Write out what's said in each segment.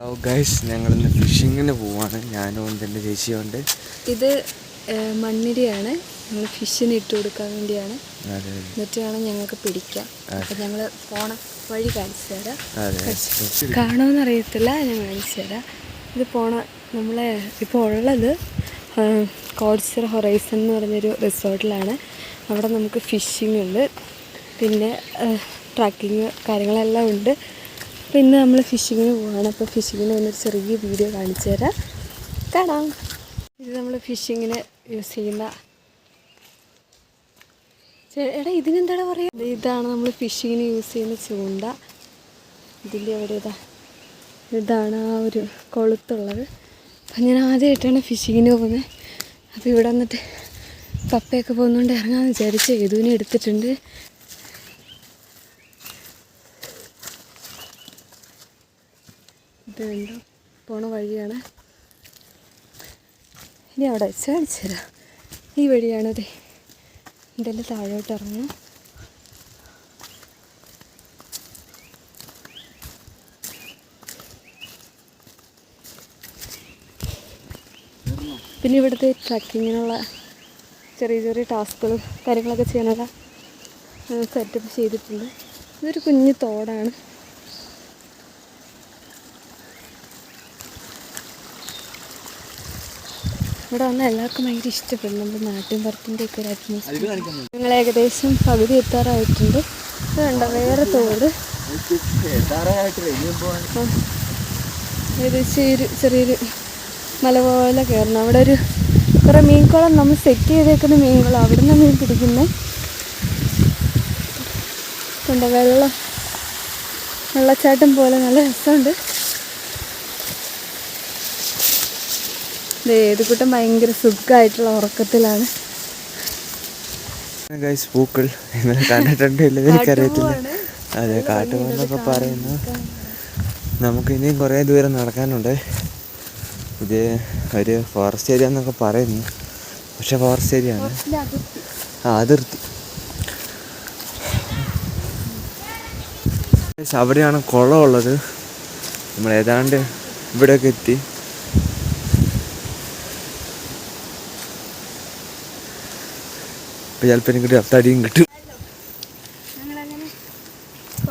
Hello guys ഞങ്ങളിന്ന് ഫിഷിങ്ങിന് പോവാണ്. ഞാനും ഉണ്ട് എന്റെ ചേച്ചിയുണ്ട് ഇത് മണ്ണിരിയാണ് ഞങ്ങൾ ഫിഷിന് ഇട്ട് കൊടുക്കാൻ വേണ്ടിയാണ്. അതെ എന്നിട്ട് വേണം ഞങ്ങൾക്ക് പിടിക്കാം അപ്പം ഞങ്ങൾ പോണ വഴി കാണിച്ചു തരാം. അതെ കാണുമെന്ന് അറിയത്തില്ല ഞാൻ കാണിച്ചു തരാം. ഇത് പോണ നമ്മളെ ഇപ്പോൾ ഉള്ളത് കോഡ്സർ ഹൊറൈസൺ എന്ന് പറഞ്ഞൊരു റിസോർട്ടിലാണ്. അവിടെ നമുക്ക് ഫിഷിംഗ് ഉണ്ട്. പിന്നെ ട്രക്കിങ് കാര്യങ്ങളെല്ലാം ഉണ്ട്. അപ്പോൾ ഇന്ന് നമ്മൾ ഫിഷിങ്ങിന് പോവാണ്. അപ്പോൾ ഫിഷിങ്ങിന് ഒന്നൊരു ചെറിയ വീഡിയോ കാണിച്ചു തരാം കാണാം. ഇത് നമ്മൾ ഫിഷിങ്ങിന് യൂസ് ചെയ്യുന്ന എടാ ഇതിനെന്താണ് പറയുക? ഇതാണ് നമ്മൾ ഫിഷിങ്ങിന് യൂസ് ചെയ്യുന്ന ചൂണ്ട. ഇതിന്റെ അവിടെ ഇതാ. ഇതാണ് ആ ഒരു കൊളുത്തുള്ളത്. അപ്പം ഞാൻ ആദ്യമായിട്ടാണ് ഫിഷിങ്ങിന് പോകുന്നത്. അപ്പോൾ ഇവിടെ വന്നിട്ട് പപ്പയൊക്കെ പോകുന്നതുകൊണ്ട് ഇറങ്ങാമെന്ന് വിചാരിച്ച് യദുവിനെ എടുത്തിട്ടുണ്ട്. ഇത് കണ്ടോ? പോണ വഴിയാണ്. ഇനി അവിടെ വെച്ച് ഈ വഴിയാണത് ഇതിന്റെ താഴോട്ട് ഇറങ്ങും. പിന്നെ ഇവിടുത്തെ ട്രക്കിങ്ങിനുള്ള ചെറിയ ചെറിയ ടാസ്കുകളും കാര്യങ്ങളൊക്കെ ചെയ്യാനുള്ള സെറ്റപ്പ് ചെയ്തിട്ടുണ്ട്. ഇതൊരു കുഞ്ഞു തോടാണ്. ഇവിടെ വന്ന എല്ലാവർക്കും ഭയങ്കര ഇഷ്ടപ്പെടും നമ്മുടെ നാട്ടിൻ പുറത്തിന്റെ ഒക്കെ ഒരു അറ്റ്മോസ്ഫിയർ ഞങ്ങൾ ഏകദേശം പകുതി എത്താറായിട്ടുണ്ട്. വേണ്ട വേറെ തോട്. ഏകദേശം ഒരു ചെറിയൊരു മല പോലെ കയറണം. അവിടെ ഒരു കുറേ മീൻകുളം നമ്മൾ സെറ്റ് ചെയ്തേക്കുന്ന മീൻകുളം. അവിടെ നിന്ന് മീൻ പിടിക്കുന്നത് കണ്ടോ വെള്ളം വെള്ളച്ചാട്ടം പോലെ നല്ല രസമുണ്ട്. ഏത് കൂട്ടം ഭയങ്കര സുഖമായിട്ടുള്ള ഉറക്കത്തിലാണ്. ഗൈസ് പൂക്കൾ. ഇന്നലെ കണ്ടിട്ടുണ്ട് ഇല്ലെന്ന് എനിക്കറിയത്തില്ല അതെ കാട്ടുപോന്നൊക്കെ പറയുന്നു. നമുക്ക് ഇനിയും കുറേ ദൂരം നടക്കാനുണ്ട്. ഇത് ഒരു ഫോറസ്റ്റ് ഏരിയ എന്നൊക്കെ പറയുന്നു. പക്ഷെ ഫോറസ്റ്റ് ഏരിയ ആണ്. ആ അതിർത്തി. അവിടെയാണ് കുളമുള്ളത്. നമ്മൾ ഏതാണ്ട് ഇവിടെയൊക്കെ എത്തി. ഇപ്പം ചിലപ്പോൾ എനിക്ക് അത്തടിയും കിട്ടും.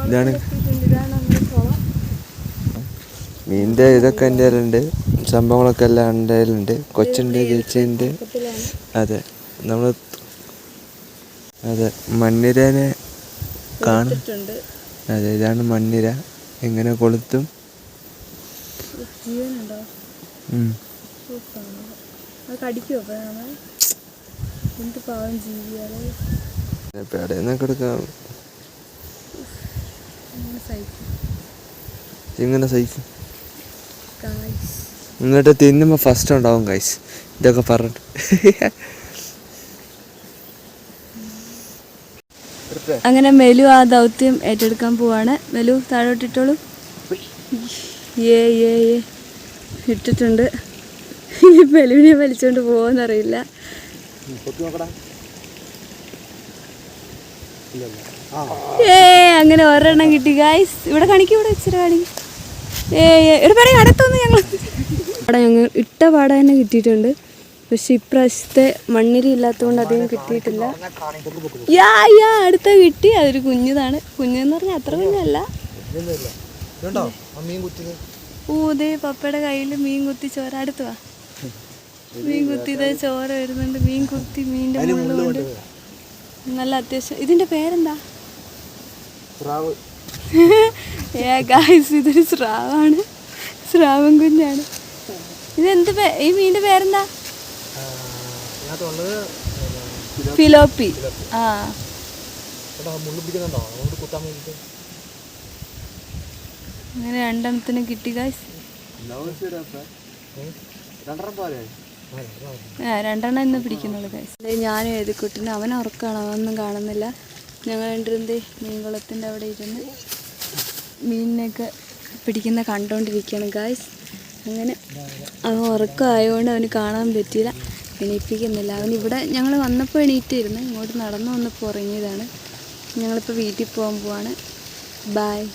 ഇതാണ്. മീനിന്റെ ഇതൊക്കെ എന്റെ കയ്യിലുണ്ട്. സംഭവങ്ങളൊക്കെ എല്ലാം എന്റെ കയ്യിലുണ്ട്. കൊച്ചുണ്ട് ചേച്ചിയുണ്ട്. അതെ. നമ്മൾ അതെ മണ്ണിരനെ കാണും. അതെ ഇതാണ് മണ്ണിര. എങ്ങനെ കൊളുത്തും. ജീവനുണ്ടോ? കടിക്കുമോ എന്ത് പാവം എവിടെ എടുക്കാം. എങ്ങനെ സഹിക്കും. എന്നിട്ട് തിന്നുമ്പോൾ ഫസ്റ്റ് ഉണ്ടാവും കൈസ് ഇതൊക്കെ പറഞ്ഞിട്ട്. അങ്ങനെ മെലു ആ ദൗത്യം ഏറ്റെടുക്കാൻ പോവാണ്. മെലു താഴോട്ടിട്ടോളൂ. ഏ ഏ ഏ. ഇട്ടിട്ടുണ്ട്. മെലുവിനെ വലിച്ചുകൊണ്ട് പോകുമെന്നറിയില്ല ഏ അങ്ങനെ ഒരെണ്ണം കിട്ടി ഗായ്സ് ഇവിടെ കാണിക്കും ഇവിടെ ഇച്ചിരി കാണിക്കും. ഏ അടുത്തൊന്നും പറയാം അടുത്തൊന്ന് ഞങ്ങൾ അവിടെ ഞങ്ങൾ ഇട്ട പാട തന്നെ കിട്ടിയിട്ടുണ്ട്. പക്ഷെ ഇപ്രാവശ്യത്തെ മണ്ണിരി ഇല്ലാത്തതുകൊണ്ട് അധികം കിട്ടിയിട്ടില്ല. യാ യാ അടുത്ത കിട്ടി. അതൊരു കുഞ്ഞതാണ്. കുഞ്ഞെന്ന് പറഞ്ഞാൽ അത്ര കുഞ്ഞല്ല. ഓ ദേ പപ്പയുടെ കയ്യിൽ മീൻ കുത്തി ചോര. അടുത്ത് വാ. മീൻ കുത്തി ഇതേ ചോര വരുന്നുണ്ട്. മീൻ കുത്തി മീന്റെ മുള്ളുകൊണ്ട് നല്ല അത്യാവശ്യം. ഇതിന്റെ പേരെന്താ? ഏ ഗായ്സ് ഇതൊരു സ്രാവാണ്. സ്രാവൻ കുഞ്ഞാണ്. ഇതെന്ത് ഈ മീന്റെ പേരെന്താ? ഫിലോപ്പി. ആ. അങ്ങനെ രണ്ടെണ്ണത്തിന് കിട്ടി ഗായ്സ് ആ രണ്ടെണ്ണം ഇന്ന് പിടിക്കുന്നുള്ളൂ കൈസ് ഞാനും എഴുതിക്കുട്ടിന് അവൻ ഉറക്കാണ് അവനൊന്നും കാണുന്നില്ല. ഞങ്ങൾ രണ്ടിരുന്നേ മീൻകുളത്തിന്റെ അവിടെ ഇരുന്ന് മീനിനെയൊക്കെ പിടിക്കുന്ന കണ്ടോണ്ടിരിക്കുകയാണ് ഗായ്സ് അങ്ങനെ അവൻ ഉറക്കമായതുകൊണ്ട് അവന് കാണാൻ പറ്റിയില്ല. എണീപ്പിക്കുന്നില്ല. അവൻ ഇവിടെ ഞങ്ങൾ വന്നപ്പോൾ എണീറ്റിരുന്നു. ഇങ്ങോട്ട് നടന്നു വന്നപ്പോൾ ഉറങ്ങിയതാണ്. ഞങ്ങളിപ്പോൾ വീട്ടിൽ പോകാൻ പോവാണ്. ബായ്